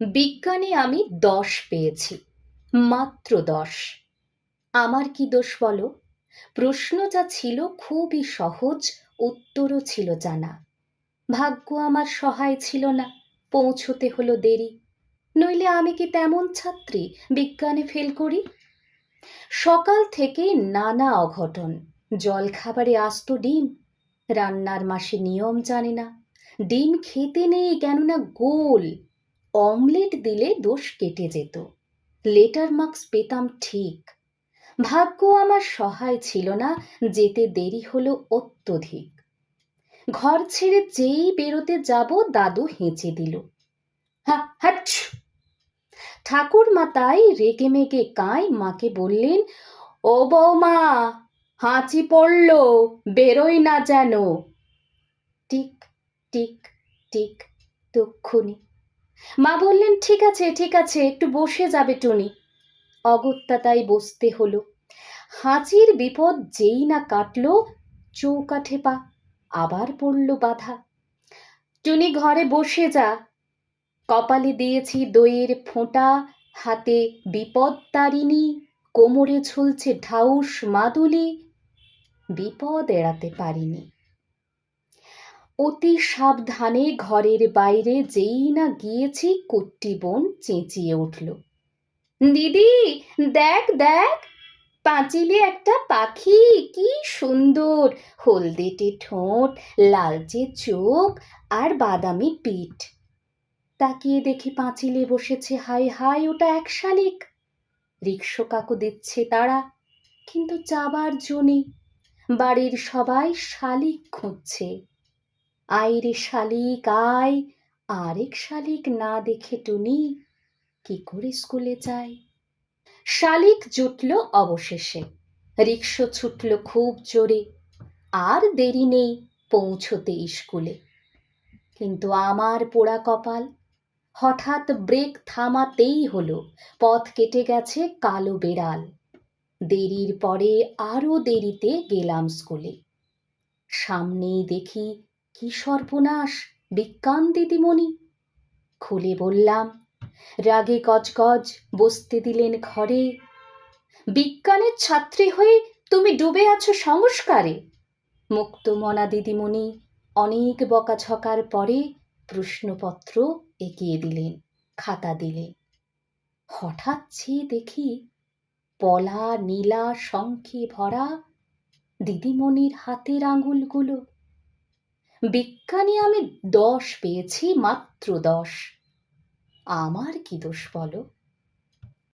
বিজ্ঞানে আমি দশ পেয়েছি, মাত্র দশ। আমার কি দোষ বলো? প্রশ্ন যা ছিল খুবই সহজ, উত্তরও ছিল জানা। ভাগ্য আমার সহায় ছিল না, পৌঁছতে হলো দেরি। নইলে আমি কি তেমন ছাত্রী বিজ্ঞানে ফেল করি? সকাল থেকে নানা অঘটন জল খাবারে আসতো ডিম, রান্নার মাসে নিয়ম জানে না, ডিম খেতে নেই কেননা গোল। অমলেট দিলে দোষ কেটে যেত। লেটার মার্কস পেতাম ঠিক। ভাগ্য আমার সহায় ছিল না, যেতে দেরি হলো অত্যধিক। ঘর ছেড়ে যেই বেরোতে যাব, দাদু হেঁচে দিল। হা হাচ ঠাকুর মাতাই রেগে মেগে কাঁই মাকে বললেন, ও বৌমা, হাঁচি পড়ল, বেরোই না যেন। টিক টিক টিক তক্ষুনি মা বললেন, ঠিক আছে ঠিক আছে, একটু বসে যাবে টুনি। অগত্যা তাই বসতে হলো। হাঁচির বিপদ যেই না কাটলো, চৌকাঠে পা আবার পড়ল বাধা। টুনি, ঘরে বসে যা। কপালে দিয়েছি দইয়ের ফোঁটা, হাতে বিপদ তারিণী, কোমরে ঝুলছে ঢাউস মাদুলি, বিপদ এড়াতে পারিনি। অতি সাবধানে ঘরের বাইরে যেই না গিয়েছি কুট্টি বোন চেঁচিয়ে উঠল। দিদি, দেখ দেখ, পাঁচিলে একটা পাখি, কি সুন্দর। হলদেটে ঠোঁট, লালচে চোখ আর বাদামি পিঠ। তাকিয়ে দেখি পাঁচিলে বসেছে হাই হাই ওটা এক শালিক। রিক্সো কাকু দিচ্ছে তারা, কিন্তু চাবার জনে বাড়ির সবাই শালিক খুঁজছে। আইরে শালিক, আয়। আরেক শালিক না দেখে টুনি কি করে স্কুলে যায়? শালিক জুটল অবশেষে। রিক্সো ছুটল খুব জোরে। আর দেরি নেই পৌঁছতে স্কুলে। কিন্তু আমার পোড়া কপাল হঠাৎ ব্রেক থামাতেই হলো। পথ কেটে গেছে কালো বেড়াল। দেরির পরে আরও দেরিতে গেলাম স্কুলে। সামনেই দেখি কি সর্বনাশ বিজ্ঞান দিদিমণি? খুলে বললাম, রাগে গজগজ বসতে দিলেন ঘরে, বিজ্ঞানের ছাত্রী হয়ে তুমি ডুবে আছো সংস্কারে। মুক্তমনা দিদিমণি অনেক বকাঝকার পরে প্রশ্নপত্র এগিয়ে দিলেন, খাতা দিলেন। হঠাৎ চেয়ে দেখি পলা, নীলা, শঙ্খে ভরা দিদিমণির হাতের আঙুলগুলো বিজ্ঞানী আমি দশ পেয়েছি মাত্র দশ। আমার কি দোষ বলো?